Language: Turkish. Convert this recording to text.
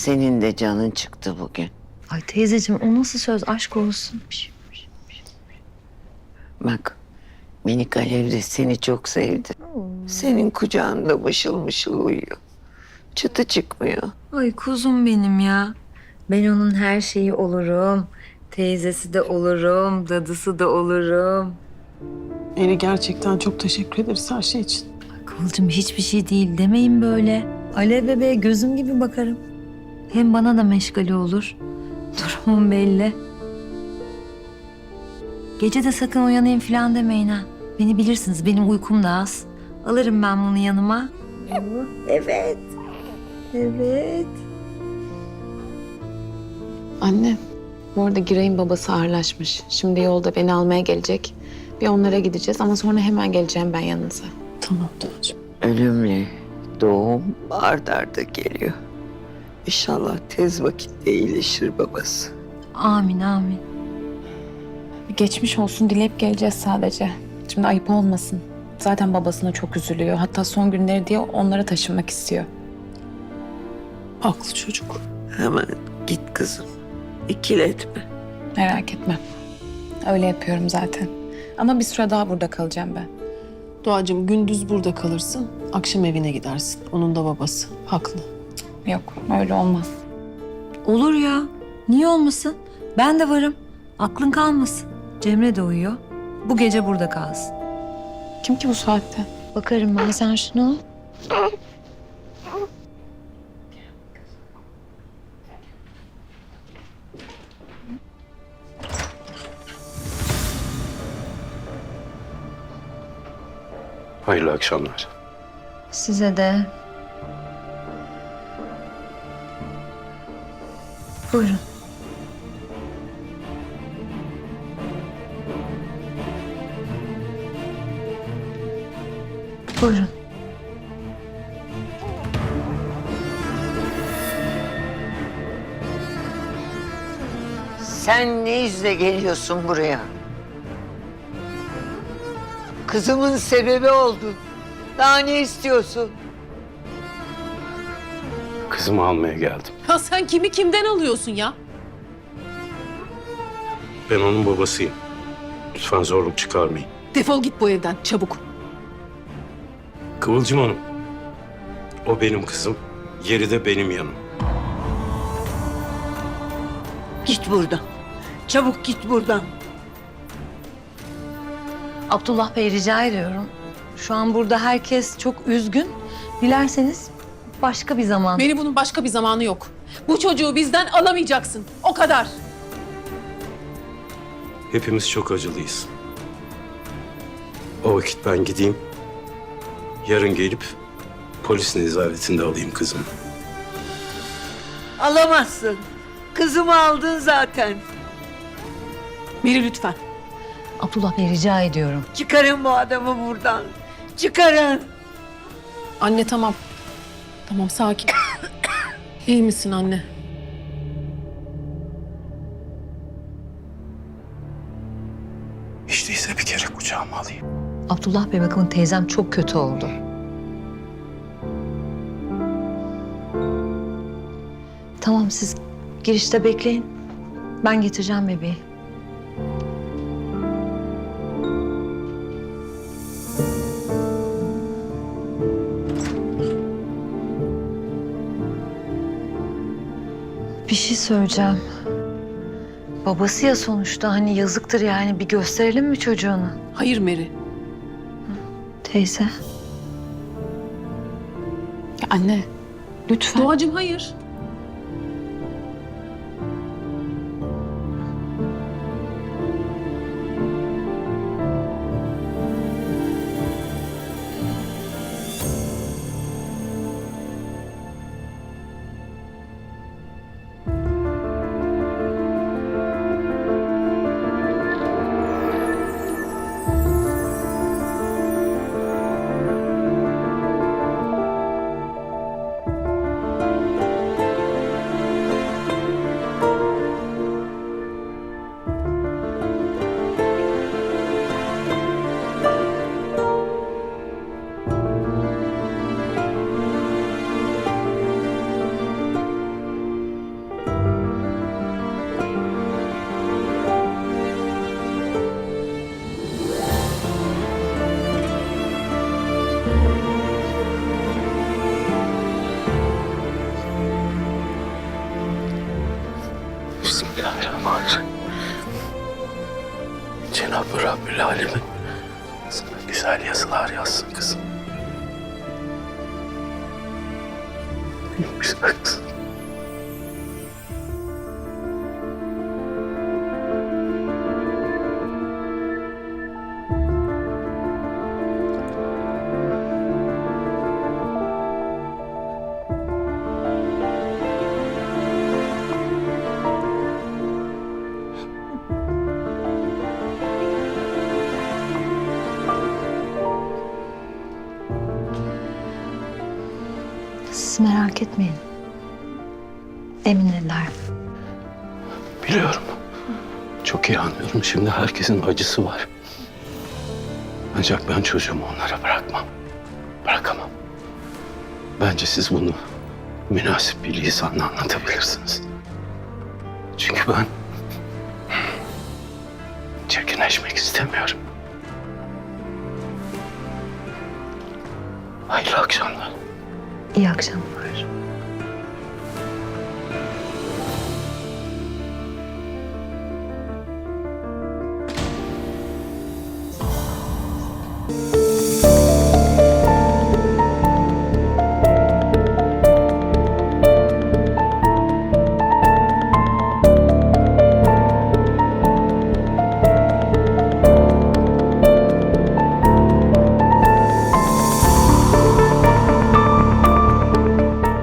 Senin de canın çıktı bugün. Ay teyzeciğim o nasıl söz aşk olsun. Bak minik Alev de seni çok sevdi. Senin kucağında mışıl mışıl uyuyor. Çıtı çıkmıyor. Ay kuzum benim ya. Ben onun her şeyi olurum. Teyzesi de olurum, dadısı da olurum. Eri gerçekten çok teşekkür ederiz her şey için. Kıvılcım hiçbir şey değil demeyin böyle. Alev bebeğe gözüm gibi bakarım. Hem bana da meşgale olur. Durumum belli. Gece de sakın uyanayım falan demeyin ha. Beni bilirsiniz benim uykum da az. Alırım ben bunu yanıma. Evet. Evet. Anne, bu arada Giray'ın babası ağırlaşmış. Şimdi yolda beni almaya gelecek. Bir onlara gideceğiz ama sonra hemen geleceğim ben yanınıza. Tamam Doğacığım. Ölümle doğum ard arda geliyor. İnşallah tez vakitte iyileşir babası. Amin amin. Geçmiş olsun dileyip geleceğiz sadece. Şimdi ayıp olmasın. Zaten babasına çok üzülüyor. Hatta son günleri diye onlara taşınmak istiyor. Haklı çocuk. Hemen git kızım. İkiletme. Merak etme. Öyle yapıyorum zaten. Ama bir süre daha burada kalacağım ben. Doğacığım gündüz burada kalırsın. Akşam evine gidersin. Onun da babası. Haklı. Yok, öyle olmaz. Olur ya. Niye olmasın? Ben de varım. Aklın kalmasın. Cemre de uyuyor. Bu gece burada kalsın. Kim ki bu saatte? Bakarım ben sen şunu. Hayırlı akşamlar. Size de. Buyurun. Buyurun. Sen ne yüzle geliyorsun buraya? Kızımın sebebi oldun. Daha ne istiyorsun? Kızımı almaya geldim. Ya sen kimi kimden alıyorsun ya? Ben onun babasıyım. Lütfen zorluk çıkarmayın. Defol git bu evden çabuk. Kıvılcım Hanım. O benim kızım. Yeri de benim yanım. Git buradan. Çabuk git buradan. Abdullah Bey rica ediyorum. Şu an burada herkes çok üzgün. Dilerseniz başka bir zaman. Beni bunun başka bir zamanı yok. Bu çocuğu bizden alamayacaksın. O kadar. Hepimiz çok acılıyız. O vakit ben gideyim. Yarın gelip polis nezaretinde alayım kızımı. Alamazsın. Kızımı aldın zaten. Meri lütfen. Abdullah Bey rica ediyorum. Çıkarın bu adamı buradan. Çıkarın. Anne tamam. Tamam sakin. İyi misin anne? Hiç değilse bir kere kucağıma alayım. Abdullah Bey bakın teyzem çok kötü oldu. Tamam siz girişte bekleyin. Ben getireceğim bebeği. Bir şey söyleyeceğim. Babası ya sonuçta hani yazıktır yani bir gösterelim mi çocuğunu? Hayır Meri. Teyze. Ya anne, lütfen. Doğacığım hayır. Var. Cenab-ı Rabbül Alemin sana güzel yazılar yazsın kızım. Benim Merak etmeyin. Eminler. Biliyorum. Çok iyi anlıyorum. Şimdi herkesin acısı var. Ancak ben çocuğumu onlara bırakmam. Bırakamam. Bence siz bunu münasip bir lisanla anlatabilirsiniz. Çünkü ben çirkinleşmek istemiyorum. Hayırlı akşamlar. İyi akşamlar.